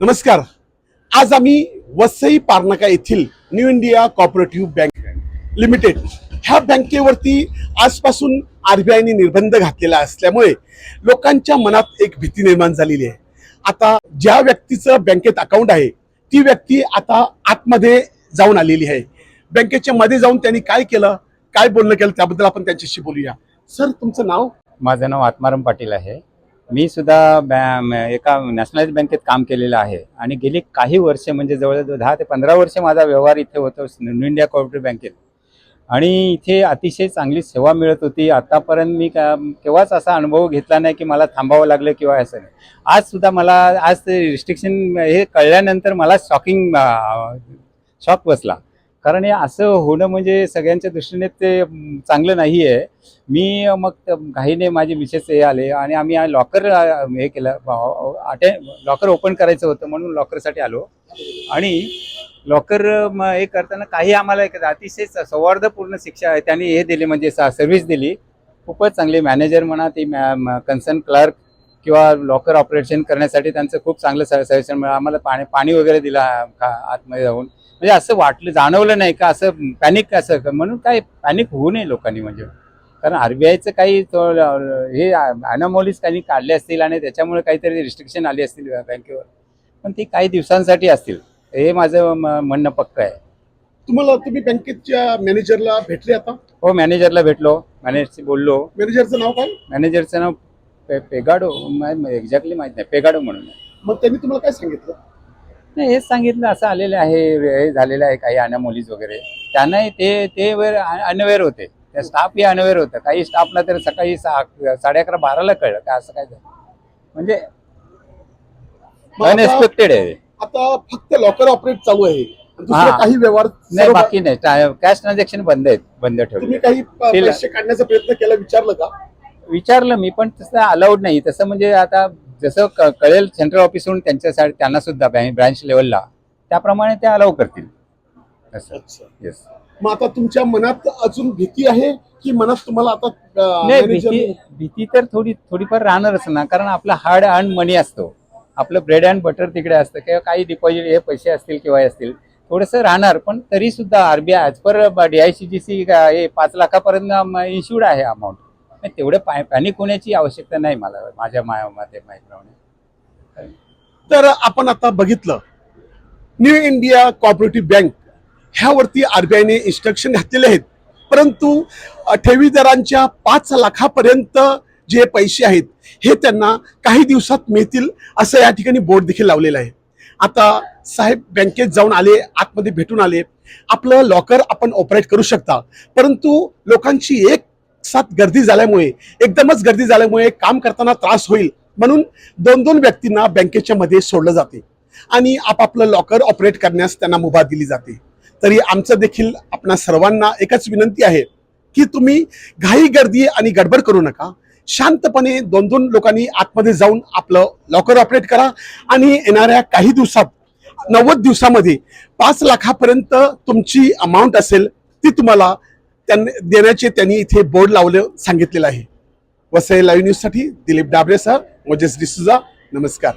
नमस्कार. आज आम्ही वसई पारनाका येथील New India cooperative bank limited ह्या बँकेवरती आजपासून आर बी आयने निर्बंध घातलेला असल्यामुळे लोकांच्या मनात एक भीती निर्माण झालेली आहे. आता ज्या व्यक्तीचं बँकेत अकाउंट आहे ती व्यक्ती आता आतमध्ये जाऊन आलेली आहे. बँकेच्या मध्ये जाऊन त्यांनी काय केलं काय बोलणं केलं त्याबद्दल आपण त्यांच्याशी बोलूया. सर तुमचं नाव? माझं नाव आत्माराम पाटील आहे. मी सुद्धा बॅ एका नॅशनलाइज बँकेत काम केलेलं आहे. आणि गेली काही वर्ष म्हणजे जवळजवळ दहा ते पंधरा वर्ष माझा व्यवहार इथे होतो न्यू इंडिया कोऑपरेटिव्ह बँकेत. आणि इथे अतिशय चांगली सेवा मिळत होती. आतापर्यंत मी का केव्हाच असा अनुभव घेतला नाही की मला थांबावं लागलं किंवा असं नाही. आज सुद्धा मला आज ते रिस्ट्रिक्शन हे कळल्यानंतर मला शॉकिंग शॉक बसला. कारण हे असं होणं म्हणजे सगळ्यांच्या दृष्टीने ते चांगलं नाही आहे मी मग घाईने माझे मिसेस हे आले आणि आम्ही लॉकर हे केलं. अटे लॉकर ओपन करायचं होतं म्हणून लॉकरसाठी आलो. आणि लॉकर हे करताना काही आम्हाला एक अतिशय स- सौहार्दपूर्ण शिक्षा त्यांनी हे दिली म्हणजे सर्व्हिस दिली. खूपच चांगली मॅनेजर म्हणा ती कन्सर्न क्लर्क किंवा लॉकर ऑपरेशन करण्यासाठी त्यांचं खूप चांगलं सजेशन मिळालं. आम्हाला पाणी पाणी वगैरे दिला आतमध्ये जाऊन. म्हणजे असं वाटलं जाणवलं नाही का? असं पॅनिक असं क- म्हणून काय पॅनिक होऊ नये लोकांनी म्हणजे. कारण आरबीआयचं काही हे अनमोलीज काही काढले असतील आणि त्याच्यामुळे काहीतरी रिस्ट्रिक्शन आली असतील बँकेवर पण ती काही दिवसांसाठी असतील. हे माझं म्हणणं पक्क आहे. तुम्हाला तुम्ही बँकेच्या मॅनेजरला भेटले आता? हो मॅनेजरला भेटलो. मॅनेजरशी बोललो. मॅनेजरचं नाव काय? मॅनेजरचं नाव पे पेगाडो एक्झॅक्टली माहीत नाही. पेगाडो म्हणून. मग त्यांनी तुम्हाला काय सांगितलं? नाही हेच सांगितलं असं आलेलं आहे हे झालेलं आहे काही अनामोलीज वगैरे. त्यांनाही ते ते वेळ अनवेअर होते. त्या स्टाफ अनवेअर होतं. काही स्टाफला तर सकाळी सा- साडे अकरा बाराला कळलं. का असं काय झालं? म्हणजे अनएक्सपेक्टेड आहे. आता फक्त लॉकर ऑपरेट चालू आहे. हा. काही व्यवहार नाही बाकी नाही. कॅश ट्रान्झॅक्शन बंद आहेत. बंद ठेवले काही. पैसे काढण्याचा प्रयत्न केला विचारलं का? विचारलं मी पण तसं अलाउड नाही. तसं म्हणजे आता जसं क- कळेल सेंट्रल ऑफिसहून त्यांच्यासाठी त्यांना सुद्धा ब्रांच लेवलला त्याप्रमाणे ते अलाउ करतील. असं. येस मग आता तुमच्या मनात अजून भीती आहे की मनात तुम्हाला आता नाही भीती भीती तर थोडी थोडीफार राहणारच ना. कारण आपला हार्ड अर्न मनी असतो. आपलं ब्रेड अँड बटर तिकडे असतं. किंवा काही डिपॉझिट हे पैसे असतील किंवा असतील थोडंसं राहणार. पण तरी सुद्धा आरबीआय ॲज पर डीआयसीजीसी हे पाच लाखापर्यंत इन्शुर्ड आहे अमाऊंट तेवढं पॅनिक होण्याची आवश्यकता नाही मला माझ्या मा- मते माहितीप्रमाणे तर आपण आता बघितलं न्यू इंडिया कॉपरेटिव्ह बँक ह्यावरती आरबीआयने इन्स्ट्रक्शन घातलेले आहेत. परंतु अ, ठेवीदारांच्या पाच लाखापर्यंत जे पैसे आहेत हे त्यांना काही दिवसात मिळतील असं या ठिकाणी बोर्ड देखील लावलेलं आहे. आता साहेब बँकेत जाऊन आले आतमध्ये भेटून आले. आपलं लॉकर आपण ऑपरेट करू शकता. परंतु लोकांची एक सात गर्दी झाल्यामुळे एकदमच गर्दी झाल्यामुळे काम करताना त्रास होईल म्हणून दोन दोन व्यक्तींना बँकेच्या मध्ये सोडलं जाते आणि आपापलं लॉकर ऑपरेट करण्यास त्यांना मुभा दिली जाते. तरी आमचं देखील आपणा सर्वांना एकच विनंती आहे की तुम्ही घाई गर्दी आणि गडबड करू नका. शांतपणे दोन दोन लोकांनी आतमध्ये जाऊन आपलं लॉकर ऑपरेट करा आणि येणाऱ्या काही दिवसात नव्वद दिवसामध्ये पाच लाखापर्यंत तुमची अमाऊंट असेल ती तुम्हाला त्यांनी देण्याचे त्यांनी इथे बोर्ड लावलं सांगितलेलं आहे. वसई लाईव्ह न्यूजसाठी दिलीप डाबरे सर मोजेस डिसुजा नमस्कार.